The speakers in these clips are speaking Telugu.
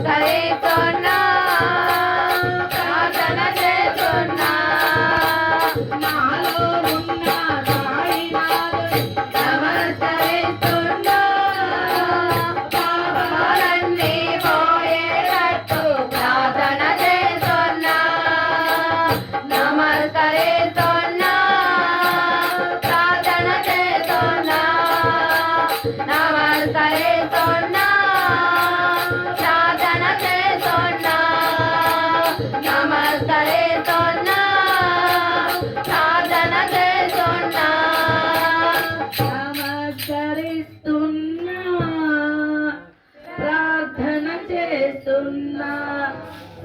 నమస్కరిస్తున్నా ప్రార్థన చేస్తున్నా నాలో ఉన్న సాయినాథుని నమస్కరిస్తున్నా పాపాలన్నీ పోయేటట్టు ప్రార్థన చేస్తున్నా నమస్కరిస్తున్నా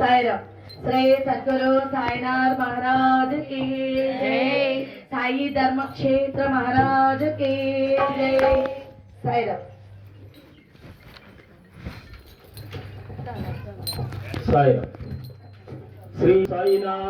साईराम श्री सद्गुरु साईनाथ महाराज की जय. साई धर्म क्षेत्र महाराज की जय. साईराम साईराम श्री साईनाथ